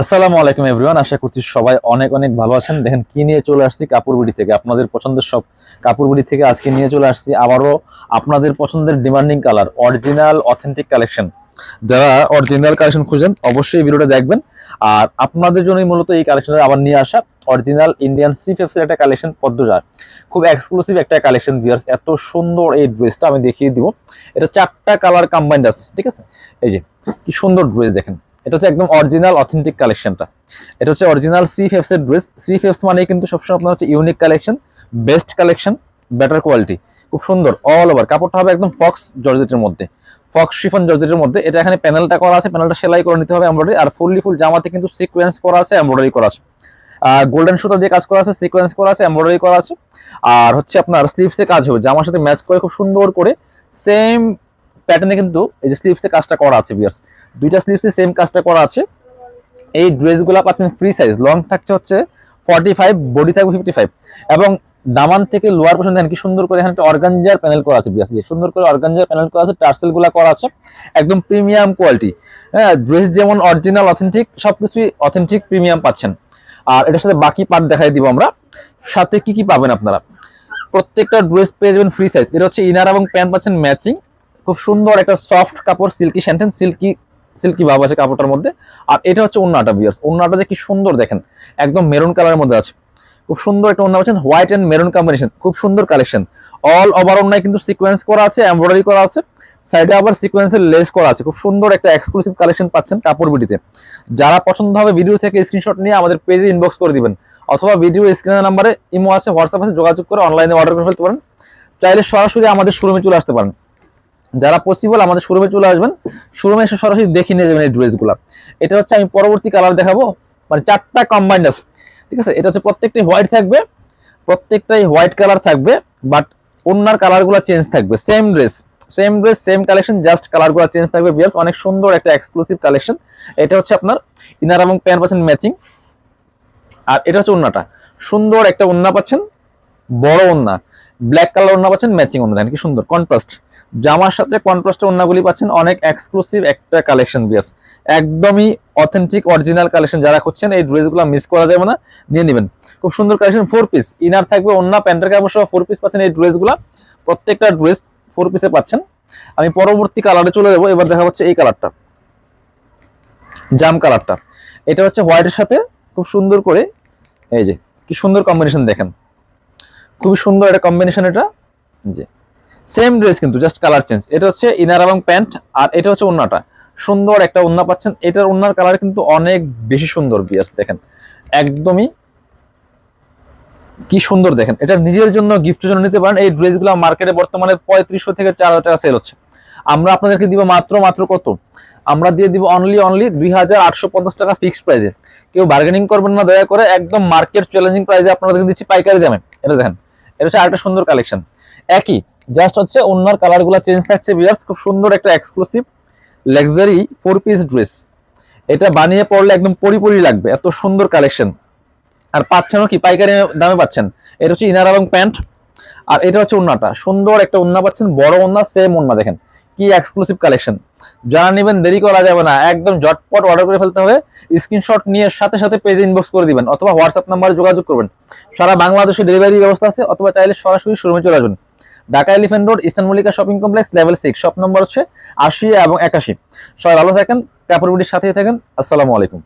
আসসালামু আলাইকুম এভরিওয়ান, আশা করছি সবাই অনেক অনেক ভালো আছেন। দেখেন কি নিয়ে চলে আসছি কাপড়বিড়ি থেকে। আপনাদের পছন্দের সব কাপড়বিড়ি থেকে আজকে নিয়ে চলে আসছি আবারও আপনাদের পছন্দের demanding colour, original, authentic collection. যারা অরিজিনাল কালেকশন খুঁজেন, অবশ্যই ভিডিওটা দেখবেন। আর আপনাদের জন্যই মূলত এই কালেকশনটা আবার নিয়ে আসা, অরিজিনাল ইন্ডিয়ান সি একটা কালেকশন, পদ্মজার। খুব এক্সক্লুসিভ একটা কালেকশন ভিউয়ার্স এত সুন্দর এই ড্রেসটা আমি দেখিয়ে দিব। এটা চারটা কালার কম্বাইন্ড আছে, ঠিক আছে? এই যে, কি সুন্দর ড্রেস দেখেন। এটা হচ্ছে একদম অরিজিনাল অথেন্টিক কালেকশনটা এটা হচ্ছে অরিজিনাল সি ফেপস এর ড্রেস সি ফেপস মানে কিন্তু সবসময় আপনার হচ্ছে unique collection best collection better quality খুব সুন্দর অল ওভার কাপড়টা হবে একদম ফক্স জর্জেটের মধ্যে। ফক্স শিফন জর্জেটের মধ্যে। এটা এখানে প্যানেলটা করা আছে প্যানেলটা সেলাই করে নিতে হবে এমব্রয়ডারি আর ফুললি ফুল জামাতে কিন্তু সিকোয়েন্স করা আছে এমব্রয়ডারি করা আছে। আর গোল্ডেন সুতা দিয়ে কাজ করা আছে সিকোয়েন্স করা আছে এমব্রয়ডারি করা আছে। আর হচ্ছে আপনার স্লিভসে কাজ হবে। জামার সাথে ম্যাচ করে খুব সুন্দর করে সেম প্যাটার্নে কিন্তু এই যে স্লিভসে কাজটা করা আছে বিয়ার্স দুইটা স্লিভসে সেম কাজটা করা আছে। এই ড্রেসগুলো পাচ্ছেন ফ্রি সাইজ লং থাকছে হচ্ছে ফর্টি ফাইভ বডি থাকবে ফিফটি ফাইভ এবং দামান থেকে লোয়ার পর্যন্ত দেখেন কি সুন্দর করে এখানে একটা অর্গানজার প্যানেল করা আছে বিয়াস সুন্দর করে অর্গানজার প্যানেল করা আছে টার্সেলগুলা করা আছে। একদম প্রিমিয়াম কোয়ালিটি হ্যাঁ ড্রেস যেমন অরিজিনাল অথেন্টিক সবকিছুই অথেন্টিক প্রিমিয়াম পাচ্ছেন। আর এটার সাথে বাকি পার্ট দেখাই দিব আমরা। সাথে কি কি পাবেন আপনারা? প্রত্যেকটা ড্রেস পেয়ে যাবেন ফ্রি সাইজ এটা হচ্ছে ইনার এবং প্যান্ট পাচ্ছেন ম্যাচিং খুব সুন্দর একটা সফট কাপড় সিল্কি স্যান্টেন সিল্কি সিল্কি ভাব আছে কাপড়টার মধ্যে। আর এটা হচ্ছে ওন্নাটা বিয়ার্স ওন্নাটা যে কি সুন্দর, দেখেন। একদম মেরুন কালারের মধ্যে আছে। খুব সুন্দর একটা ওন্না পাচ্ছেন হোয়াইট এন্ড মেরুন কম্বিনেশন খুব সুন্দর কালেকশন অল ওভার ওন্নায় কিন্তু সিকোয়েন্স করা আছে এমব্রয়ডারি করা আছে। সাইডে আবার সিকোয়েন্সের লেস করা আছে। খুব সুন্দর একটা এক্সক্লুসিভ কালেকশন পাচ্ছেন কাপড় বিটিতে। যারা পছন্দ হবে ভিডিও থেকে স্ক্রিনশট নিয়ে আমাদের পেজে ইনবক্স করে দিবেন। অথবা ভিডিও স্ক্রিনের নাম্বারে ইমো আছে হোয়াটসঅ্যাপ আছে, যোগাযোগ করে অনলাইনে অর্ডার করে ফেলতে পারেন। চাইলে সরাসরি আমাদের শোরুমে চলে আসতে পারেন। যারা পসিবল আমাদের শোরুমে চলে আসবেন শোরুমে এসে সরাসরি দেখে নিয়ে যাবেন এই ড্রেসগুলো এটা হচ্ছে আমি পরবর্তী কালার দেখাবো মানে চারটা কম্বাইন্ড আছে, ঠিক আছে? এটা হচ্ছে প্রত্যেকটাই হোয়াইট থাকবে, প্রত্যেকটাই হোয়াইট কালার থাকবে বাট অন্যার কালারগুলো চেঞ্জ থাকবে। Same dress same dress same collection just কালারগুলো চেঞ্জ থাকবে বিয়ার্স অনেক সুন্দর একটা এক্সক্লুসিভ কালেকশন এটা হচ্ছে আপনার ইনার এবং প্যান্ট পাচ্ছেন ম্যাচিং আর এটা হচ্ছে ওন্নাটা। সুন্দর একটা ওন্না পাচ্ছেন, বড় ওন্না। ব্ল্যাক কালার ওন্না পাচ্ছেন ম্যাচিং ওন্না। দেখেন কি সুন্দর কন্ট্রাস্ট জামার সাথে কন্ট্রাস্টের ওন্নাগুলি পাচ্ছেন অনেক এক্সক্লুসিভ একটা কালেকশন বিয়াস একদমই অথেন্টিক অরিজিনাল কালেকশন যারা খুঁজছেন, এই ড্রেসগুলো মিস করা যাবে না, নিয়ে নেবেন। খুব সুন্দর কালেকশন ফোর পিস ইনার থাকবে অন্য প্যান্টের কাপড় সহ ফোর পিস পাচ্ছেন এই ড্রেসগুলো প্রত্যেকটা ড্রেস ফোর পিসে পাচ্ছেন। আমি পরবর্তী কালারে চলে যাব, এবার দেখা হচ্ছে এই কালারটা জাম কালারটা এটা হচ্ছে হোয়াইটের সাথে খুব সুন্দর করে, এই যে, কি সুন্দর কম্বিনেশন দেখেন। খুবই সুন্দর একটা কম্বিনেশন এটা। যে সেম ড্রেস কিন্তু জাস্ট কালার চেঞ্জ এটা হচ্ছে ইনার এবং প্যান্ট আর এটা হচ্ছে ওন্নাটা। সুন্দর একটা ওন্না পাচ্ছেন। এটার ওন্নার কালার কিন্তু অনেক বেশি সুন্দর বিয়াস দেখেন। একদমই কি সুন্দর, দেখেন। এটা নিজের জন্য গিফটের জন্য নিতে পারেন। এই ড্রেসগুলো মার্কেটে বর্তমানে পঁয়ত্রিশশো থেকে চার হাজার টাকা সেল হচ্ছে। আমরা আপনাদেরকে দিব মাত্র মাত্র কত? আমরা দিয়ে দিব অনলি অনলি দুই হাজার আটশো পঞ্চাশ টাকা ফিক্সড প্রাইসে কেউ বার্গেনিং করবেন না, দয়া করে। একদম মার্কেট চ্যালেঞ্জিং প্রাইসে আপনাদেরকে দিচ্ছি পাইকারি দামে। এটা দেখেন, এটা হচ্ছে আরেকটা সুন্দর কালেকশন একই জাস্ট হচ্ছে অন্যার কালারগুলো চেঞ্জ থাকছে বিয়ার্স খুব সুন্দর একটা exclusive luxury four piece dress এটা বানিয়ে পড়লে একদম পরিপরি লাগবে, এত সুন্দর কালেকশন আর পাচ্ছেনও কি? পাইকারি দামে পাচ্ছেন। এটা হচ্ছে ইনার এবং প্যান্ট আর এটা হচ্ছে ওন্নাটা সুন্দর একটা ওন্না পাচ্ছেন, বড় ওন্না সেম ওন্না দেখেন। কি এক্সক্লুসিভ কালেকশন যারা নেবেন, দেরি করা যাবে না। একদম ঝটপট অর্ডার করে ফেলতে হবে। স্ক্রিনশট নিয়ে সাথে সাথে পেজে ইনবক্স করে দিবেন, অথবা হোয়াটসঅ্যাপ নাম্বারে যোগাযোগ করবেন। সারা বাংলাদেশে ডেলিভারি ব্যবস্থা আছে, অথবা চাইলে সরাসরি শোরুমে চলে আসবেন। Dhaka elephant road, eastern Mallika shopping complex, level six, shop number হচ্ছে আশি এবং একাশি। সবাই ভালো থাকেন, কাপড় সাথেই থাকেন। আসসালামু আলাইকুম।